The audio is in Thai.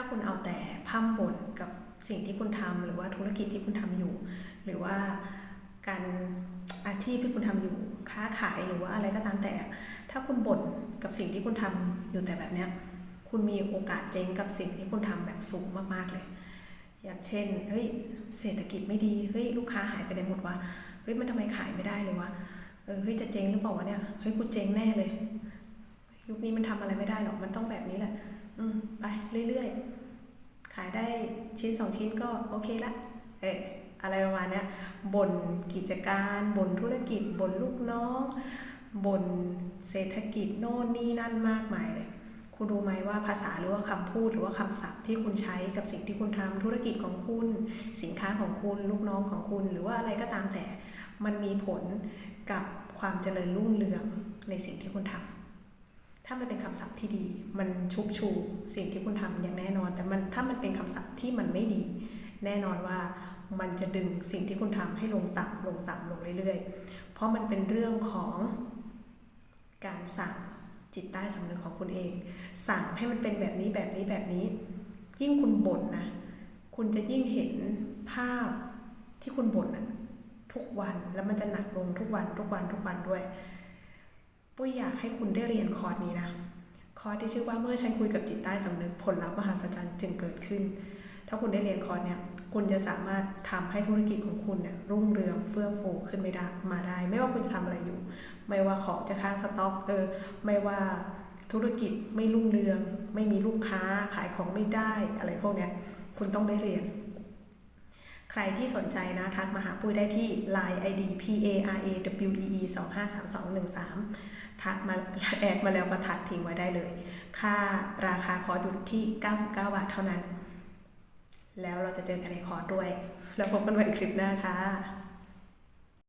ถ้าคุณเอาแต่พร่ำบ่นกับสิ่งที่คุณทำหรือว่าธุรกิจที่คุณทำอยู่ หรือว่าการอาชีพที่คุณทำอยู่ค้าขายหรือว่าอะไรก็ตามแต่ ถ้าคุณบ่นกับสิ่งที่คุณทำอยู่แต่แบบเนี้ยคุณมีโอกาสเจ๊งกับสิ่งที่คุณทำแบบสูงมากๆเลย อย่างเช่นเฮ้ยเศรษฐกิจไม่ดีเฮ้ยลูกค้าหายไปไหนหมดวะเฮ้ยมันทำไมขายไม่ได้เลยวะเออเฮ้ยจะเจ๊งหรือเปล่าวะเนี่ยเฮ้ยกูเจ๊งแน่เลย ยุคนี้มันทำอะไรไม่ได้หรอกมันต้องแบบนี้แหละ อืมไปเรื่อยๆ ขายได้ชิ้นสองชิ้นก็โอเคละ เอออะไรประมาณเนี้ยบ่นกิจการบ่นธุรกิจบ่นลูกน้องบ่นเศรษฐกิจโน่นนี่นั่นมากมายเลย คุณรู้ไหมว่าภาษาหรือว่าคำพูดหรือว่าคำศัพท์ที่คุณใช้กับสิ่งที่คุณทำธุรกิจของคุณ สินค้าของคุณ ลูกน้องของคุณ หรือว่าอะไรก็ตามแต่ มันมีผลกับความเจริญรุ่งเรืองในสิ่งที่คุณทำ ถ้ามันเป็นคำศัพท์ที่ดี มันชุบชูสิ่งที่คุณทำอย่างแน่นอน แต่มันถ้ามันเป็นคำศัพท์ที่มันไม่ดี แน่นอนว่ามันจะดึงสิ่งที่คุณทำให้ลงต่ำลงต่ำลงเรื่อยๆ เพราะมันเป็นเรื่องของการสั่งจิตใต้สำนึกของคุณเอง สั่งให้มันเป็นแบบนี้แบบนี้แบบนี้ ยิ่งคุณบ่นนะ คุณจะยิ่งเห็นภาพที่คุณบ่นนะทุกวันแล้วมันจะหนักลงทุกวันทุกวันทุกวันด้วย ปุ้ยอยากให้คุณได้เรียนคอร์สนี้นะ คอร์สที่ชื่อว่าเมื่อฉันคุยกับจิตใต้สำนึกผลลัพธ์มหัศจรรย์จึงเกิดขึ้น ถ้าคุณได้เรียนคอร์สเนี่ยคุณจะสามารถทำให้ธุรกิจของคุณเนี่ยรุ่งเรืองเฟื่องฟูขึ้นไม่ได้มาได้ ไม่ว่าคุณจะทำอะไรอยู่ ไม่ว่าของจะค้างสต็อกเออไม่ว่าธุรกิจไม่รุ่งเรือง ไม่มีลูกค้าขายของไม่ได้อะไรพวกเนี้ยคุณต้องได้เรียน ใครที่สนใจนะทักมาหาปุ้ยได้ที่ line id p a r a w e e 2 5 3 2 1 3 ทักมาแอดมาแล้วมาทักทิ้งไว้ได้เลย ค่าราคาคอร์สอยู่ที่ 99 บาทเท่านั้น แล้วเราจะเจอกันในคอร์สด้วย แล้วพบกันใหม่คลิปหน้าค่ะ